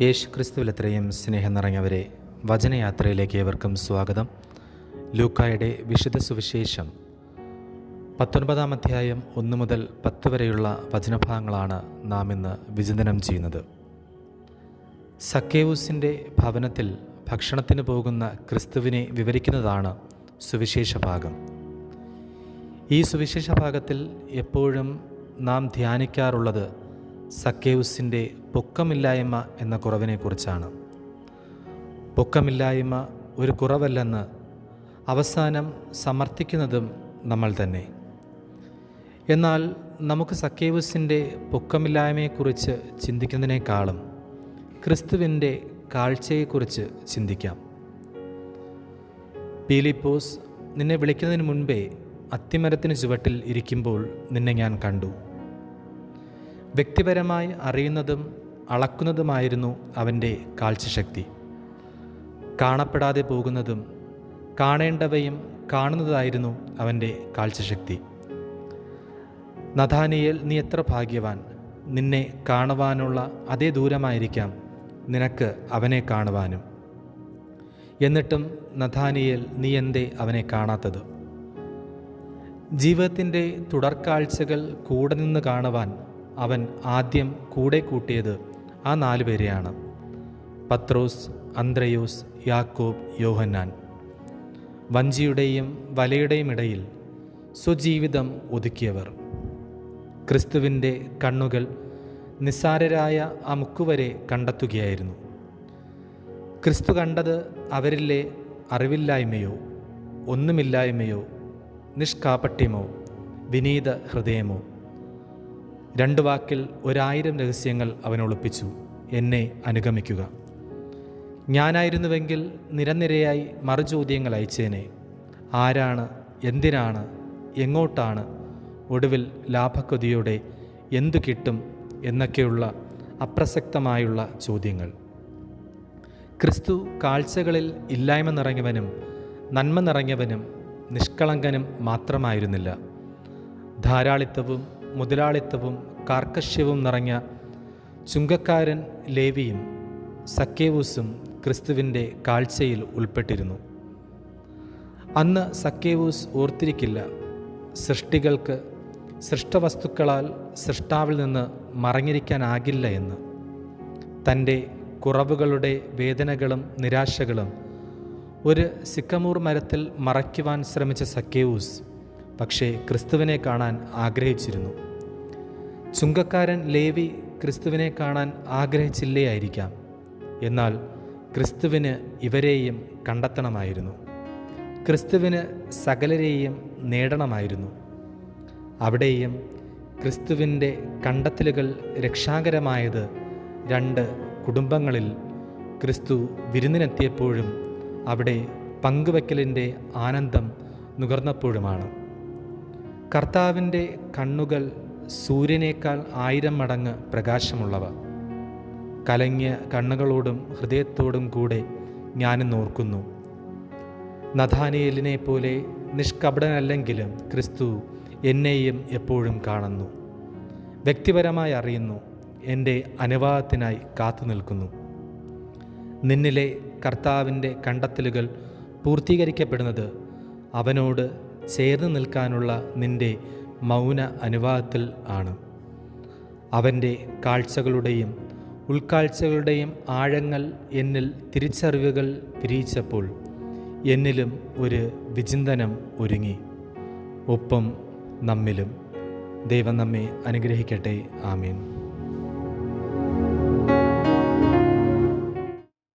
യേശു ക്രിസ്തുവിലെത്രയും സ്നേഹം നിറഞ്ഞവരെ വചനയാത്രയിലേക്ക് ഏവർക്കും സ്വാഗതം. ലൂക്കായുടെ വിശുദ്ധ സുവിശേഷം പത്തൊൻപതാം അധ്യായം ഒന്ന് മുതൽ പത്ത് വരെയുള്ള വചനഭാഗങ്ങളാണ് നാം ഇന്ന് വിചിന്തനം ചെയ്യുന്നത്. സക്കേവൂസിന്റെ ഭവനത്തിൽ ഭക്ഷണത്തിന് പോകുന്ന ക്രിസ്തുവിനെ വിവരിക്കുന്നതാണ് സുവിശേഷ ഭാഗം ഈ സുവിശേഷ ഭാഗത്തിൽ എപ്പോഴും നാം ധ്യാനിക്കാറുള്ളത് സക്കേവുസിന്റെ പൊക്കമില്ലായ്മ എന്ന കുറവിനെക്കുറിച്ചാണ്. പൊക്കമില്ലായ്മ ഒരു കുറവല്ലെന്ന് അവസാനം സമർത്ഥിക്കുന്നതും നമ്മൾ തന്നെ. എന്നാൽ നമുക്ക് സക്കേവുസിന്റെ പൊക്കമില്ലായ്മയെക്കുറിച്ച് ചിന്തിക്കുന്നതിനേക്കാളും ക്രിസ്തുവിന്റെ കാഴ്ചയെക്കുറിച്ച് ചിന്തിക്കാം. പീലിപ്പോസ് നിന്നെ വിളിക്കുന്നതിന് മുൻപേ അത്തിമരത്തിന് ചുവട്ടിൽ ഇരിക്കുമ്പോൾ നിന്നെ ഞാൻ കണ്ടു. വ്യക്തിപരമായി അറിയുന്നതും അളക്കുന്നതുമായിരുന്നു അവന്റെ കാഴ്ചശക്തി. കാണപ്പെടാതെ പോകുന്നതും കാണേണ്ടവയും കാണുന്നതായിരുന്നു അവന്റെ കാഴ്ചശക്തി. നഥാനിയേൽ നീ എത്ര ഭാഗ്യവാൻ? നിന്നെ കാണുവാനുള്ള അതേ ദൂരമായിരിക്കാം നിനക്ക് അവനെ കാണുവാനും. എന്നിട്ടും നഥാനിയേൽ നീ എന്തേ അവനെ കാണാത്തത്? ജീവിതത്തിന്റെ തുടർക്കാഴ്ചകൾ കൂടെ നിന്ന് കാണുവാൻ അവൻ ആദ്യം കൂടെ കൂട്ടിയത് ആ നാലു പേരെയാണ്. പത്രോസ് അന്ത്രയോസ് യാക്കോബ് യോഹന്നാൻ. വഞ്ചിയുടെയും വലയുടെയും ഇടയിൽ സ്വജീവിതം ഒതുക്കിയവർ. ക്രിസ്തുവിന്റെ കണ്ണുകൾ നിസ്സാരരായ ആ മുക്കുവരെ കണ്ടെത്തുകയായിരുന്നു. ക്രിസ്തു കണ്ടത് അവരിലെ അറിവില്ലായ്മയോ ഒന്നുമില്ലായ്മയോ നിഷ്കാപട്യമോ വിനീത ഹൃദയമോ രണ്ടു വാക്കിൽ ഒരായിരം രഹസ്യങ്ങൾ അവൻ ഒളിപ്പിച്ചു എന്നെ അനുഗമിക്കുക. ഞാനായിരുന്നുവെങ്കിൽ നിരനിരയായി മറുചോദ്യങ്ങൾ അയച്ചേനെ. ആരാണ് എന്തിനാണ് എങ്ങോട്ടാണ് ഒടുവിൽ ലാഭക്കൊതിയോടെ എന്തു കിട്ടും എന്നൊക്കെയുള്ള അപ്രസക്തമായുള്ള ചോദ്യങ്ങൾ. ക്രിസ്തു കാഴ്ചകളിൽ ഇല്ലായ്മ നിറഞ്ഞവനും നന്മ നിറഞ്ഞവനും നിഷ്കളങ്കനും മാത്രമായിരുന്നില്ല. ധാരാളിത്തവും മുതലാളിത്തവും കാർക്കശ്യവും നിറഞ്ഞ ചുങ്കക്കാരൻ ലേവിയും സക്കേവൂസും ക്രിസ്തുവിന്റെ കാഴ്ചയിൽ ഉൾപ്പെട്ടിരുന്നു. അന്ന് സക്കേവൂസ് ഓർത്തിരിക്കില്ല. സൃഷ്ടികൾക്ക് സൃഷ്ടവസ്തുക്കളാൽ സൃഷ്ടാവിൽ നിന്ന് മറഞ്ഞിരിക്കാനാകില്ല എന്ന്. തന്റെ കുറവുകളുടെ വേദനകളും നിരാശകളും ഒരു സിക്കമൂർ മരത്തിൽ മറയ്ക്കുവാൻ ശ്രമിച്ച സക്കേവൂസ് പക്ഷേ ക്രിസ്തുവിനെ കാണാൻ ആഗ്രഹിച്ചിരുന്നു. ചുങ്കക്കാരൻ ലേവി ക്രിസ്തുവിനെ കാണാൻ ആഗ്രഹിച്ചില്ലേ ആയിരിക്കാം. എന്നാൽ ക്രിസ്തുവിന് ഇവരെയും കണ്ടെത്തണമായിരുന്നു. ക്രിസ്തുവിന് സകലരെയും നേടണമായിരുന്നു. അവിടെയും ക്രിസ്തുവിന്റെ കണ്ടെത്തലുകൾ രക്ഷാകരമായത് രണ്ട് കുടുംബങ്ങളിൽ ക്രിസ്തു വിരുന്നിനെത്തിയപ്പോഴും അവിടെ പങ്കുവയ്ക്കലിന്റെ ആനന്ദം നുകർന്നപ്പോഴുമാണ്. കർത്താവിന്റെ കണ്ണുകൾ സൂര്യനേക്കാൾ ആയിരം മടങ്ങ് പ്രകാശമുള്ളവ. കലങ്ങിയ കണ്ണുകളോടും ഹൃദയത്തോടും കൂടെ ഞാനും നോർക്കുന്നു. നഥാനിയലിനെ പോലെ നിഷ്കപടനല്ലെങ്കിലും ക്രിസ്തു എന്നെയും എപ്പോഴും കാണുന്നു. വ്യക്തിപരമായി അറിയുന്നു എന്റെ അനുവാദത്തിനായി കാത്തു നിൽക്കുന്നു. നിന്നിലെ കർത്താവിന്റെ കണ്ടെത്തലുകൾ പൂർത്തീകരിക്കപ്പെടുന്നത് അവനോട് ചേർന്ന് നിൽക്കാനുള്ള നിന്റെ മൗന അനുവാദത്തിൽ ആണ്. അവന്റെ കാഴ്ചകളുടെയും ഉൾക്കാഴ്ചകളുടെയും ആഴങ്ങൾ എന്നിൽ തിരിച്ചറിവുകൾ പിരിയിച്ചപ്പോൾ എന്നിലും ഒരു വിചിന്തനം ഒരുങ്ങി. ഒപ്പം നമ്മിലും. ദൈവം നമ്മെ അനുഗ്രഹിക്കട്ടെ. ആമീൻ.